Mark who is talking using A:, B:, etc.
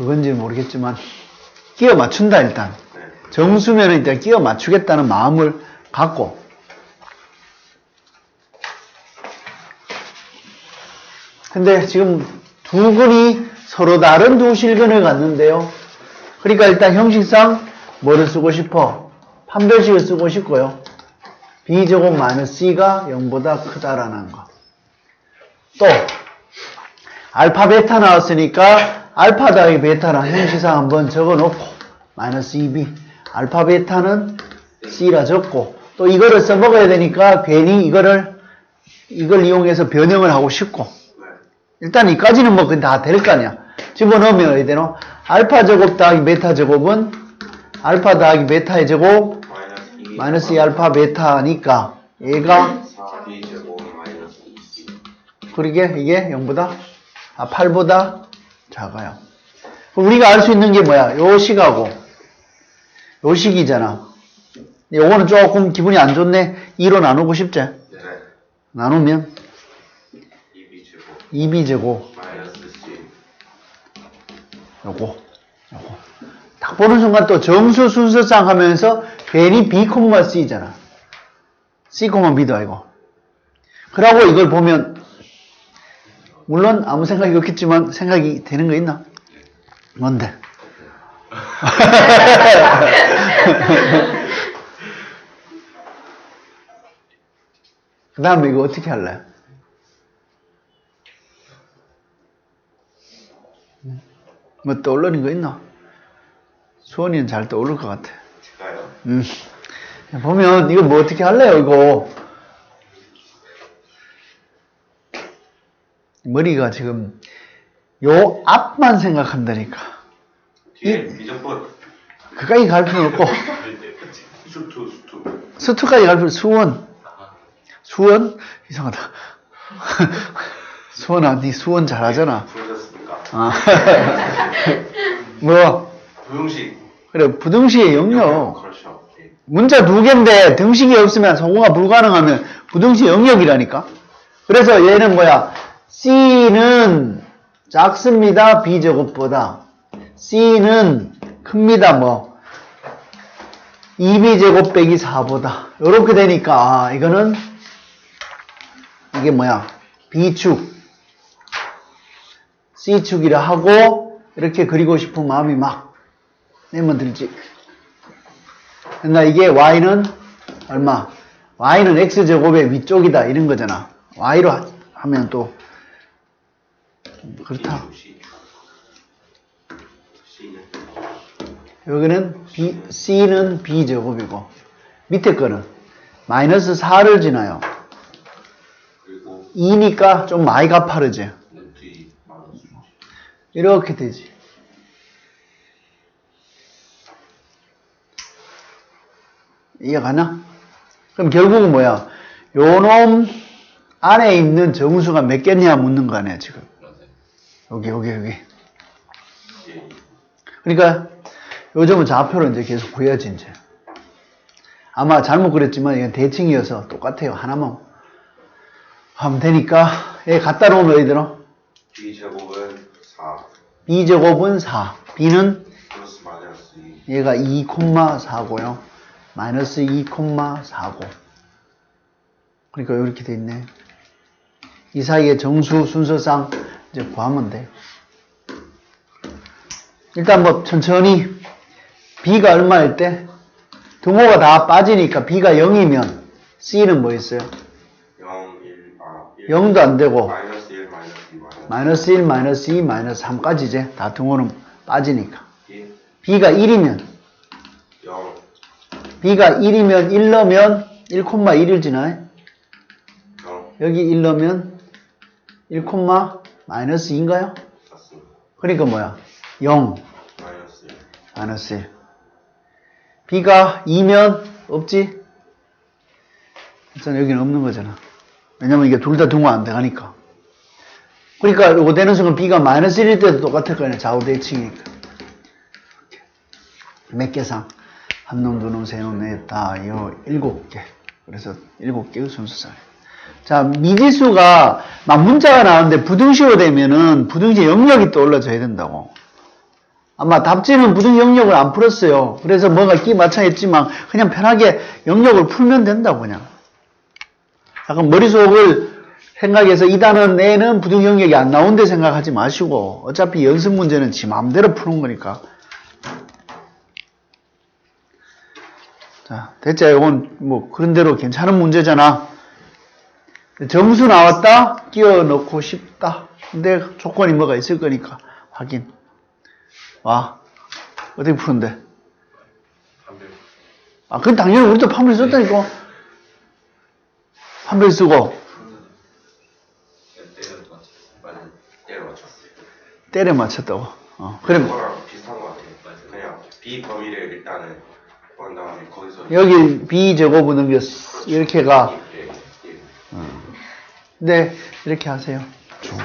A: 그건지 모르겠지만 끼워 맞춘다 일단.
B: 네.
A: 정수면은 일단 끼워 맞추겠다는 마음을 갖고. 근데 지금 두 근이 서로 다른 두 실근을 갖는데요. 그러니까 일단 형식상 뭐를 쓰고 싶어? 판별식을 쓰고 싶고요. B제곱 마이너스 c가 0보다 크다라는 거. 또 알파 베타 나왔으니까 알파 더하기 베타랑 형식상 한번 적어 놓고 마이너스 2b 알파 베타는 c라 적고 또 이거를 써먹어야 되니까 괜히 이거를 이걸 이용해서 변형을 하고 싶고
B: 네.
A: 일단 이까지는 뭐 다 될 거 아니야 집어넣으면 어디 되노 알파 제곱 더하기 베타 제곱은 알파 더하기 베타의 제곱
B: 마이너스 2.
A: 마이너스 2 알파 베타니까 얘가
B: 4b 제곱 마이너스 2c.
A: 그러게 이게 0보다 아 8보다 작아요. 우리가 알 수 있는 게 뭐야? 요 식하고 요 식이잖아. 요거는 조금 기분이 안 좋네. 2로 나누고 싶지?
B: 네.
A: 나누면
B: 2b 제곱
A: 2b 제곱
B: 마이너스 c.
A: 요거 요거 딱 보는 순간 또 정수 순서상 하면서 괜히 b, c잖아. c, b도 아니고. 그러고 이걸 보면 물론 아무 생각이 없겠지만 생각이 되는 거 있나? 뭔데? 그 다음에 이거 어떻게 할래? 뭐 떠오르는 거 있나? 수원이는 잘 떠오를 것 같아.
B: 제가요?
A: 음. 보면 이거 뭐 어떻게 할래요 이거? 머리가 지금 요 앞만 생각한다니까.
B: 뒤에 미적분.
A: 그까지 갈 필요 없고
B: 수투 수투.
A: 수투까지 갈 필요 수원. 수원? 이상하다. 수원아, 니 수원 잘하잖아. 아. 뭐,
B: 부용식.
A: 그래, 부등식의 영역.
B: 그렇죠. 예.
A: 문자 두 개인데 등식이 없으면 성공가 불가능하면 부등식 영역이라니까. 그래서 얘는 뭐야? C는 작습니다. B제곱보다. C는 큽니다. 뭐. 2B제곱 빼기 4보다. 이렇게 되니까 아, 이거는 이게 뭐야? B축. C축이라 하고 이렇게 그리고 싶은 마음이 막 내면 들지. 그러니까 이게 y는 얼마? y는 x제곱의 위쪽이다 이런 거잖아. y로 하- 하면 또 그렇다. 여기는 b, c는 b제곱이고 밑에 거는 마이너스 4를 지나요.
B: 그리고
A: 2니까 좀 많이 가파르지. 이렇게 되지. 이해가나? 그럼 결국은 뭐야? 요놈 안에 있는 정수가 몇 개냐 묻는 거 아니야, 지금. 여기, 여기, 여기.
B: 예.
A: 그러니까 요즘은 좌표를 이제 계속 구해야지, 이제. 아마 잘못 그랬지만 이건 대칭이어서 똑같아요. 하나만 하면 되니까 얘 갖다 놓으면 어디 들어?
B: b 제곱은 4
A: b제곱은 4. b는
B: 플러스 마이너스 2.
A: 얘가 2,4고요. 마이너스 2,4고. 그러니까 이렇게 돼 있네. 이 사이에 정수 순서상 이제 구하면 돼. 일단 뭐 천천히 b가 얼마일 때 등호가 다 빠지니까 b가 0이면 c는 뭐 있어요?
B: 0, 1, 아, 1.
A: 0도 안 되고
B: 마이너스 1, 마이너스 2, 마이너스
A: 마이너스 1, 마이너스 2, 마이너스 3까지 이제 다 등호는 빠지니까
B: 1,
A: b가 1이면
B: 0,
A: b가 1이면 1 넣으면 1,1을 지나요?
B: 0.
A: 여기 1 넣으면 1, 마이너스 2인가요?
B: 맞습니다.
A: 그러니까 뭐야? 0,
B: 마이너스 1.
A: 마이너스 1. b가 2면 없지? 일단 여기는 없는 거잖아. 왜냐면 이게 둘 다 등호 안 돼가니까. 그러니까 이거 되는 순간 b가 마이너스 1일 때도 똑같을 거 아니야. 좌우 대칭이니까. 몇 개상? 한 놈, 두 놈, 세 놈, 넷, 다, 여, 일곱 개. 그래서 일곱 개의 순서상. 자, 미지수가 막 문자가 나오는데 부등식으로 되면은 부등식 영역이 떠올라져야 된다고. 아마 답지는 부등 영역을 안 풀었어요. 그래서 뭔가 끼 맞춰했지만 그냥 편하게 영역을 풀면 된다고 그냥. 약간 머릿속을 생각해서 이 단어 내는 부등 영역이 안 나온데 생각하지 마시고 어차피 연습 문제는 지 마음대로 푸는 거니까. 자, 대자 이건 뭐 그런 대로 괜찮은 문제잖아. 점수 나왔다? 끼워 넣고 싶다. 근데 조건이 뭐가 있을 거니까 확인. 와, 어떻게 푸는데? 아, 그건 당연히 우리도 판별 썼다니까. 판별 쓰고
B: 때려
A: 맞췄다고. 어, 그럼
B: 비슷한 것 같아요. 그냥 B 범위를 일단은 구한 다음에 거기서
A: 여기 B 제곱은 넘겼어. 이렇게가. 네, 이렇게 하세요.